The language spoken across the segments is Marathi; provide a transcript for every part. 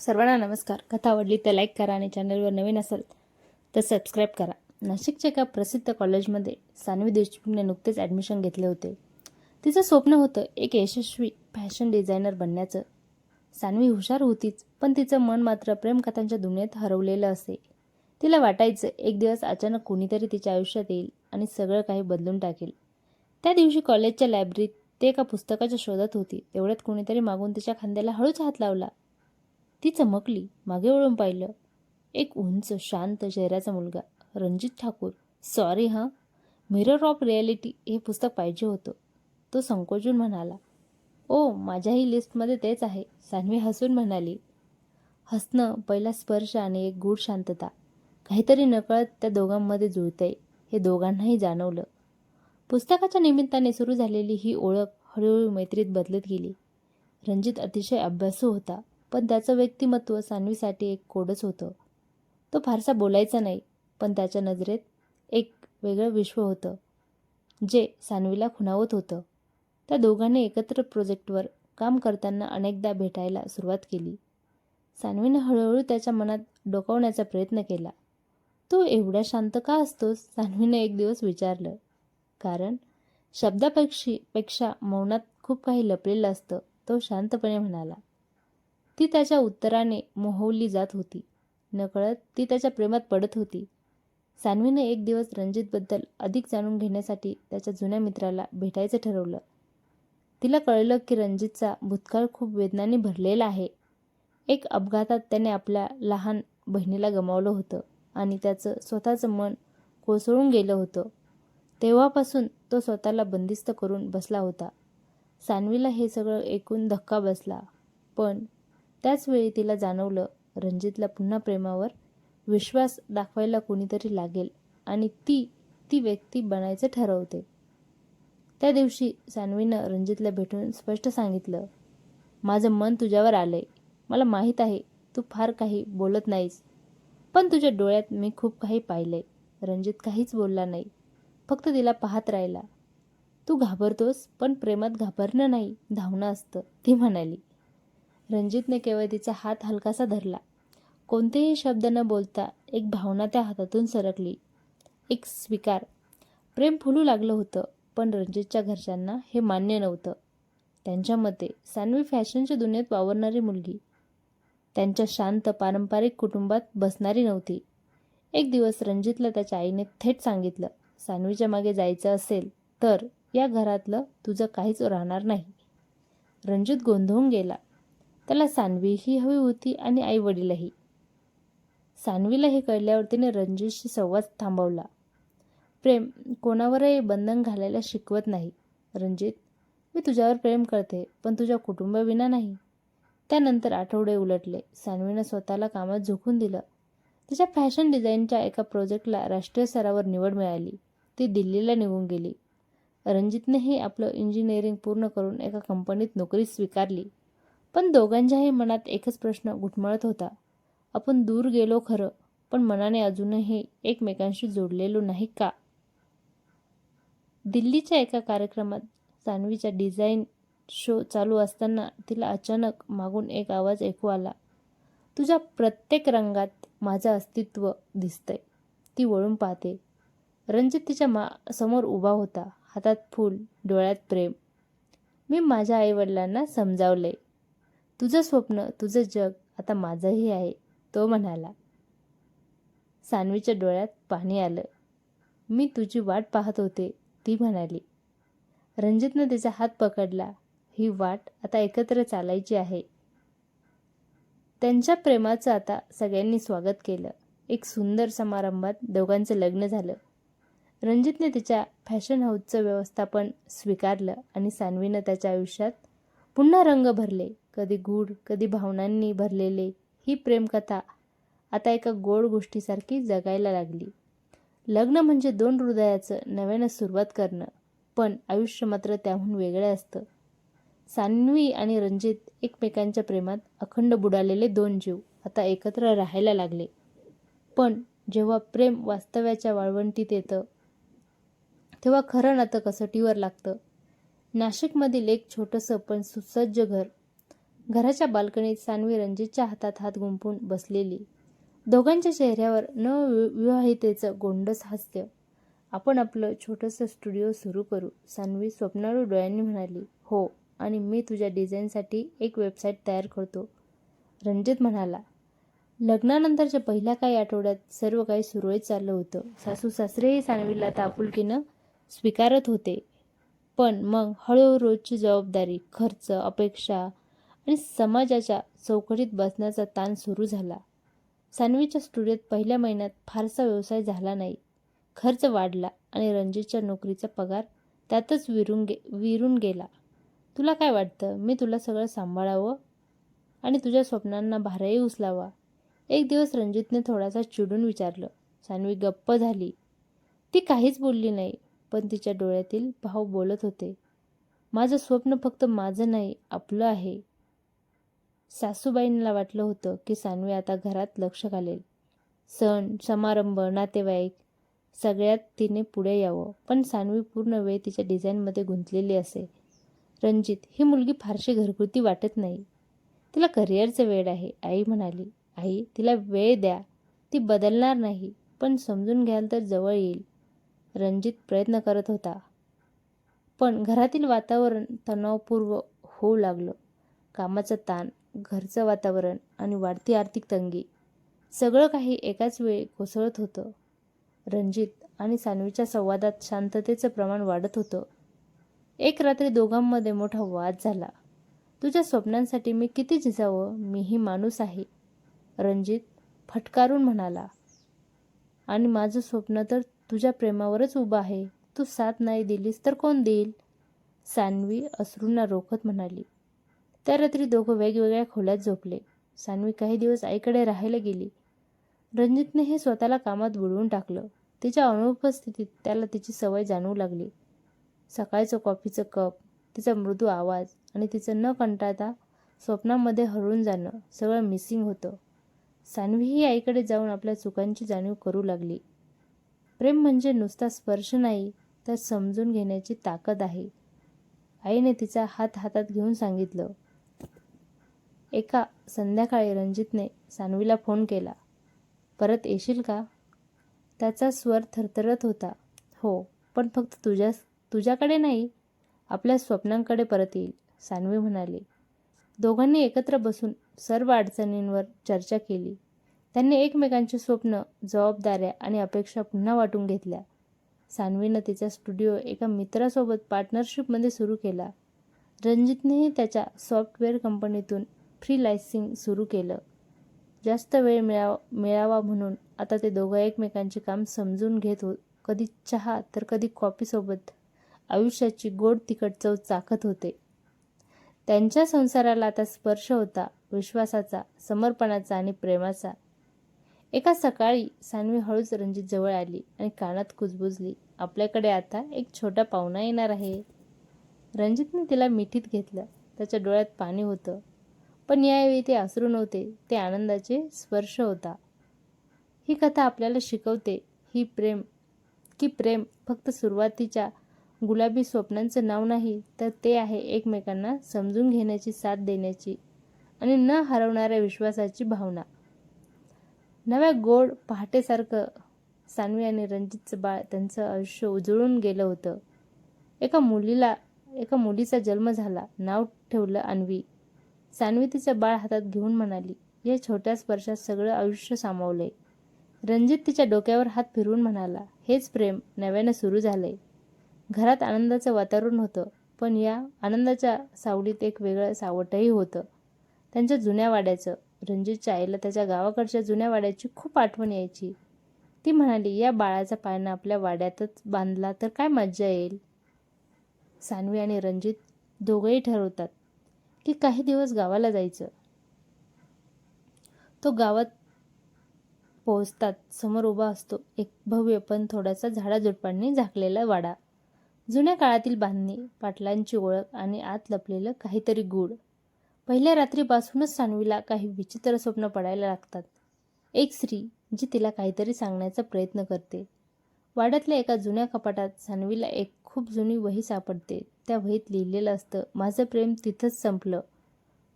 सर्वांना नमस्कार. कथा आवडली तर लाईक करा आणि चॅनलवर नवीन असाल तर सबस्क्राईब करा. नाशिकच्या एका प्रसिद्ध कॉलेजमध्ये सानवी देशमुखने नुकतेच ॲडमिशन घेतले होते. तिचं स्वप्न होतं एक यशस्वी फॅशन डिझायनर बनण्याचं. सानवी हुशार होतीच पण तिचं मन मात्र प्रेमकथांच्या दुनियेत हरवलेलं असे. तिला वाटायचं एक दिवस अचानक कोणीतरी तिच्या आयुष्यात येईल आणि सगळं काही बदलून टाकेल. त्या दिवशी कॉलेजच्या लायब्ररीत ते एका पुस्तकाच्या शोधात होती. तेवढ्यात कोणीतरी मागून तिच्या खांद्याला हळूच हात लावला. ती चमकली मागे वळून पाहिलं. एक उंच शांत चेहऱ्याचा मुलगा. रणजित ठाकूर. सॉरी हां मिरर ऑफ रिॲलिटी हे पुस्तक पाहिजे होतं. तो संकोचून म्हणाला. ओ माझ्याही लिस्टमध्ये तेच आहे सान्वी हसून म्हणाली. हसणं पहिला स्पर्श आणि एक गूढ शांतता. काहीतरी नकळत त्या दोघांमध्ये जुळतंय हे दोघांनाही जाणवलं. पुस्तकाच्या निमित्ताने सुरू झालेली ही ओळख हळूहळू मैत्रीत बदलत गेली. रणजित अतिशय अभ्यासू होता. पण त्याचं व्यक्तिमत्व सान्वीसाठी एक कोडच होतं. तो फारसा बोलायचा नाही पण त्याच्या नजरेत एक वेगळं विश्व होतं जे सान्वीला खुणावत होतं. त्या दोघांनी एकत्र प्रोजेक्टवर काम करताना अनेकदा भेटायला सुरुवात केली. सान्वीनं हळूहळू त्याच्या मनात डोकावण्याचा प्रयत्न केला. तू एवढ्या शांत का असतोस? सान्वीने एक दिवस विचारलं. कारण शब्दापेक्षी पेक्षा मौनात खूप काही लपलेलं असतं तो शांतपणे म्हणाला. ती त्याच्या उत्तराने मोहवली जात होती. नकळत ती त्याच्या प्रेमात पडत होती. सानवीने एक दिवस रणजितबद्दल अधिक जाणून घेण्यासाठी त्याच्या जुन्या मित्राला भेटायचं ठरवलं. तिला कळलं की रणजितचा भूतकाळ खूप वेदनाने भरलेला आहे. एक अपघातात त्याने आपल्या लहान बहिणीला गमावलं होतं आणि त्याचं स्वतःचं मन कोसळून गेलं होतं. तेव्हापासून तो स्वतःला बंदिस्त करून बसला होता. सान्वीला हे सगळं ऐकून धक्का बसला पण त्याचवेळी तिला जाणवलं रणजितला पुन्हा प्रेमावर विश्वास दाखवायला कोणीतरी लागेल आणि ती ती व्यक्ती बनायचं ठरवते. त्या दिवशी सान्वीनं रणजितला भेटून स्पष्ट सांगितलं माझं मन तुझ्यावर आलंय. मला माहीत आहे तू फार काही बोलत नाहीस. पण तुझ्या डोळ्यात मी खूप काही पाहिलंय. रणजित काहीच बोलला नाही. फक्त तिला पाहत राहिला. तू घाबरतोस पण प्रेमात घाबरणं नाही धावणं असतं ती म्हणाली. रणजितने केवळ तिचा हात हलकासा धरला. कोणतेही शब्द न बोलता एक भावना त्या हातातून सरकली. एक स्वीकार. प्रेम फुलू लागलं होतं पण रणजितच्या घरच्यांना हे मान्य नव्हतं. त्यांच्या मते सानवी फॅशनच्या दुनियेत वावरणारी मुलगी. त्यांच्या शांत पारंपरिक कुटुंबात बसणारी नव्हती. एक दिवस रणजितला त्याच्या आईने थेट सांगितलं सानवीच्या मागे जायचं असेल तर या घरातलं तुझं काहीच राहणार नाही. रणजित गोंधळून गेला. त्याला सान्वीही हवी होती आणि आई वडीलही सान्वीला हे कळल्यावर तिने रणजितशी संवाद थांबवला. प्रेम कोणावरही बंधन घालायला शिकवत नाही. रणजित मी तुझ्यावर प्रेम करते पण तुझ्या कुटुंबाविना नाही. त्यानंतर आठवडे उलटले. सान्वीनं स्वतःला कामात झोकून दिलं. तिच्या फॅशन डिझाईनच्या एका प्रोजेक्टला राष्ट्रीय स्तरावर निवड मिळाली. ती दिल्लीला निघून गेली. रणजितनेही आपलं इंजिनिअरिंग पूर्ण करून एका कंपनीत नोकरी स्वीकारली. पण दोघांच्याही मनात एकच प्रश्न घुटमळत होता. आपण दूर गेलो खरं पण मनाने अजूनही एकमेकांशी जोडलेलो नाही का? दिल्लीच्या एका कार्यक्रमात सानवीचा डिझाईन शो चालू असताना तिला अचानक मागून एक आवाज ऐकू आला. तुझ्या प्रत्येक रंगात माझं अस्तित्व दिसतंय. ती वळून पाहते. रंजित तिच्या मा समोर उभा होता. हातात फूल डोळ्यात प्रेम. मी माझ्या आईवडिलांना समजावले तुझं स्वप्न तुझं जग आता माझंही आहे तो म्हणाला. सानवीच्या डोळ्यात पाणी आलं. मी तुझी वाट पाहत होते ती म्हणाली. रणजितनं तिचा हात पकडला. ही वाट आता एकत्र चालायची आहे. त्यांच्या प्रेमाचं आता सगळ्यांनी स्वागत केलं. एक सुंदर समारंभात दोघांचं लग्न झालं. रणजितने तिच्या फॅशन हाऊसचं व्यवस्थापन स्वीकारलं आणि सानवीनं त्याच्या आयुष्यात पुन्हा रंग भरले. कधी गूढ कधी भावनांनी भरलेले ही प्रेमकथा आता एका गोड गोष्टीसारखी जगायला लागली. लग्न म्हणजे दोन हृदयाचं नव्यानं सुरुवात करणं पण आयुष्य मात्र त्याहून वेगळं असतं. सान्वी आणि रणजित एकमेकांच्या प्रेमात अखंड बुडालेले दोन जीव आता एकत्र राहायला लागले. पण जेव्हा प्रेम वास्तव्याच्या वाळवंटीत येतं तेव्हा खरं नातं कसोटीवर लागतं? नाशिकमधील एक छोटंसं पण सुसज्ज घर घराच्या बाल्कनीत सानवी रणजितच्या हातात हात गुंपून बसलेली. दोघांच्या चेहऱ्यावर न वि- विवाहितेचं गोंडस हास्य. आपण आपलं छोटंसं स्टुडिओ सुरू करू सानवी स्वप्नाळू डोळ्यांनी म्हणाली. हो आणि मी तुझ्या डिझाईनसाठी एक वेबसाईट तयार करतो. रणजित म्हणाला लग्नानंतरच्या पहिल्या काही आठवड्यात सर्व काही सुरळीत चाललं होतं. सासू सासरेही सानवीला तापुलकीनं स्वीकारत होते. पण मग हळूहळू रोजची जबाबदारी खर्च अपेक्षा आणि समाजाच्या चौकटीत बसण्याचा ताण सुरू झाला. सानवीच्या स्टुडिओत पहिल्या महिन्यात फारसा व्यवसाय झाला नाही. खर्च वाढला आणि रणजितच्या नोकरीचा पगार त्यातच विरून गे विरून गेला. तुला काय वाटतं? मी तुला सगळं सांभाळावं? आणि तुझ्या स्वप्नांना भारही उचलावा? एक दिवस रणजितने थोडासा चिडून विचारलं. सानवी गप्प झाली. ती काहीच बोलली नाही पण तिच्या डोळ्यातील भाव बोलत होते. माझं स्वप्न फक्त माझं नाही आपलं आहे. सासूबाईंना वाटलं होतं की सानवी आता घरात लक्ष घालेल. सण समारंभ नातेवाईक सगळ्यात तिने पुढे यावं. पण सानवी पूर्ण वेळ तिच्या डिझाईनमध्ये गुंतलेली असे. रणजित ही मुलगी फारशी घरगुती वाटत नाही. तिला करिअरचं वेळ आहे आई म्हणाली. आई तिला वेळ द्या. ती बदलणार नाही पण समजून घ्याल तर जवळ येईल. रणजित प्रयत्न करत होता. पण घरातील वातावरण तणावपूर्व होऊ लागलं. कामाचा ताण घरचं वातावरण आणि वाढती आर्थिक तंगी. सगळं काही एकाच वेळी कोसळत होतं. रणजित आणि सानवीच्या संवादात शांततेचं प्रमाण वाढत होतं. एक रात्री दोघांमध्ये मोठा वाद झाला. तुझ्या स्वप्नांसाठी मी किती झिजावं मीही माणूस आहे. रणजित फटकारून म्हणाला. आणि माझं स्वप्न तर तुझ्या प्रेमावरच उभं आहे. तू साथ नाही दिलीस तर कोण देईल? सानवी अश्रूंना रोखत म्हणाली. त्या रात्री दोघं वेगवेगळ्या खोल्यात झोपले. सानवी काही दिवस आईकडे राहायला गेली. रणजितने हे स्वतःला कामात बुडवून टाकलं. तिच्या अनुपस्थितीत त्याला तिची सवय जाणवू लागली. सकाळचं कॉफीचं कप तिचा मृदू आवाज आणि तिचं न कंटाळता स्वप्नामध्ये हरवून जाणं सगळं मिसिंग होतं. सानवीही आईकडे जाऊन आपल्या चुकांची जाणीव करू लागली. प्रेम म्हणजे नुसता स्पर्श नाही तर समजून घेण्याची ताकद आहे. आईने तिचा हात हातात घेऊन सांगितलं एका संध्याकाळी रणजितने सानवीला फोन केला. परत येशील का? त्याचा स्वर थरथरत होता. हो पण फक्त तुझ्या तुझ्याकडे नाही आपल्या स्वप्नांकडे परत येईल सानवी म्हणाली. दोघांनी एकत्र बसून सर्व अडचणींवर चर्चा केली. त्यांनी एकमेकांची स्वप्न जबाबदाऱ्या आणि अपेक्षा पुन्हा वाटून घेतल्या. सानवीनं तिचा स्टुडिओ एका मित्रासोबत पार्टनरशिपमध्ये सुरू केला. रणजितनेही त्याच्या सॉफ्टवेअर कंपनीतून फ्रीलायसिंग सुरू केलं. जास्त वेळ मिळावा मिळावा म्हणून आता ते दोघं एकमेकांचे काम समजून घेत होत कधी चहा तर कधी कॉफीसोबत आयुष्याची गोड तिखट चव चाखत होते. त्यांच्या संसाराला आता स्पर्श होता विश्वासाचा समर्पणाचा आणि प्रेमाचा. एका सकाळी सानवी हळूच रणजित जवळ आली आणि कानात कुजबुजली. आपल्याकडे आता एक छोटा पाहुणा येणार आहे. रणजितने तिला मिठीत घेतलं. त्याच्या डोळ्यात पाणी होतं. पण यावेळी ते अश्रू नव्हते ते आनंदाचे स्पर्श होता. ही कथा आपल्याला शिकवते ही प्रेम की प्रेम फक्त सुरुवातीच्या गुलाबी स्वप्नांचं नाव नाही तर ते आहे एकमेकांना समजून घेण्याची साथ देण्याची आणि न हरवणाऱ्या विश्वासाची भावना. नव्या गोड पहाटेसारखं सानवी आणि रणजितचं बाळ त्यांचं आयुष्य उजळून गेलं होतं. एका मुलीला एका मुलीचा जन्म झाला नाव ठेवलं अन्वी. सानवी तिचं बाळ हातात घेऊन म्हणाली या छोट्या स्पर्शात सगळं आयुष्य सामावलंय. रणजित तिच्या डोक्यावर हात फिरवून म्हणाला हेच प्रेम नव्यानं सुरू झालंय. घरात आनंदाचं वातावरण होतं पण या आनंदाच्या सावलीत एक वेगळं सावटही होतं. त्यांच्या जुन्या वाड्याचं रणजितच्या आईला त्याच्या गावाकडच्या जुन्या वाड्याची खूप आठवण यायची. ती म्हणाली या बाळाचा पाळणा आपल्या वाड्यातच बांधला तर काय मज्जा येईल? सानवी आणि रणजित दोघंही ठरवतात. की काही दिवस गावाला जायचं. तो गावात पोहोचतात. समोर उभा असतो. एक भव्य पण थोडासा झाडाझुडपांनी झाकलेला वाडा. जुन्या काळातील बांधणी पाटलांची ओळख आणि आत लपलेलं काहीतरी गूढ. पहिल्या रात्रीपासूनच सानवीला काही विचित्र स्वप्न पडायला लागतात. एक स्त्री जी तिला काहीतरी सांगण्याचा प्रयत्न करते. वाड्यातल्या एका जुन्या कपाटात सानवीला एक खूप जुनी वही सापडते. त्या वहीत लिहिलेलं असतं माझं प्रेम तिथंच संपलं.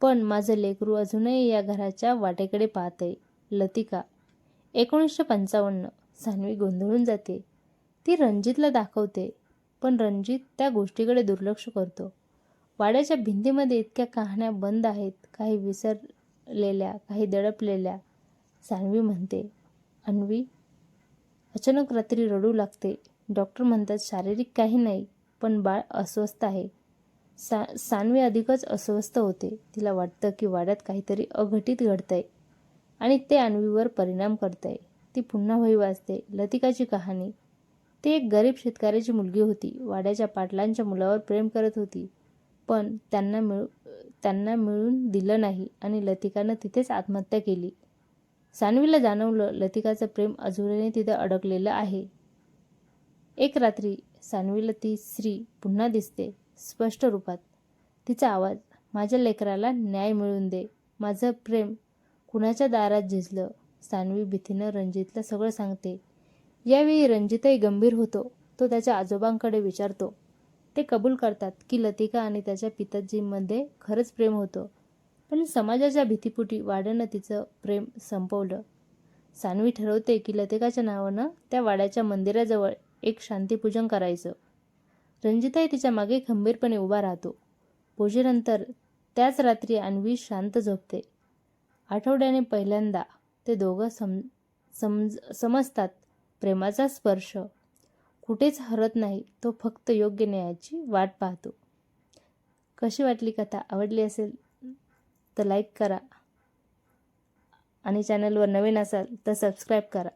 पण माझं लेकरू अजूनही या घराच्या वाटेकडे पाहत आहे लतिका एकोणीसशे पंचावन्न सान्वी गोंधळून जाते. ती रणजितला दाखवते पण रणजित त्या गोष्टीकडे दुर्लक्ष करतो. वाड्याच्या भिंतीमध्ये इतक्या कहाण्या बंद आहेत काही विसरलेल्या काही दडपलेल्या. सान्वी म्हणते अन्वी अचानक रात्री रडू लागते. डॉक्टर म्हणतात शारीरिक काही नाही पण बाळ अस्वस्थ आहे. सा सानवी अधिकच अस्वस्थ होते. तिला वाटतं की वाड्यात काहीतरी अघटित घडतंय आणि ते अन्वीवर परिणाम करतंय. ती पुन्हा वही वाचते लतिकाची कहाणी. ती एक गरीब शेतकऱ्याची मुलगी होती. वाड्याच्या पाटलांच्या मुलावर प्रेम करत होती. पण त्यांना मिळू त्यांना मिळून दिलं नाही आणि लतिकानं तिथेच आत्महत्या केली. सानवीला जाणवलं लतिकाचं प्रेम अजूनही तिथं अडकलेलं आहे. एक रात्री सानवीला ती स्त्री पुन्हा दिसते स्पष्ट रूपात. तिचा आवाज माझ्या लेकराला न्याय मिळवून दे. माझं प्रेम कुणाच्या दारात झिजलं? सानवी भीतीनं रणजितला सगळं सांगते. यावेळी रणजितही गंभीर होतो. तो त्याच्या आजोबांकडे विचारतो. ते कबूल करतात की लतिका आणि त्याच्या पिताजींमध्ये खरंच प्रेम होतं. पण समाजाच्या भीतीपुटी वाड्यानं तिचं प्रेम संपवलं. सानवी ठरवते की लतिकाच्या नावानं त्या वाड्याच्या मंदिराजवळ एक शांतीपूजन करायचं. रंजिताही तिच्यामागे खंबीरपणे उभा राहतो. पूजेनंतर त्याच रात्री अन्वी शांत झोपते. आठवड्याने पहिल्यांदा ते दोघं सम समज समजतात प्रेमाचा स्पर्श. कुठेच हरत नाही तो फक्त योग्य न्यायाची वाट पाहतो. कशी वाटली कथा? आवडली असेल तर लाईक करा आणि चॅनलवर नवीन असाल तर सबस्क्राईब करा.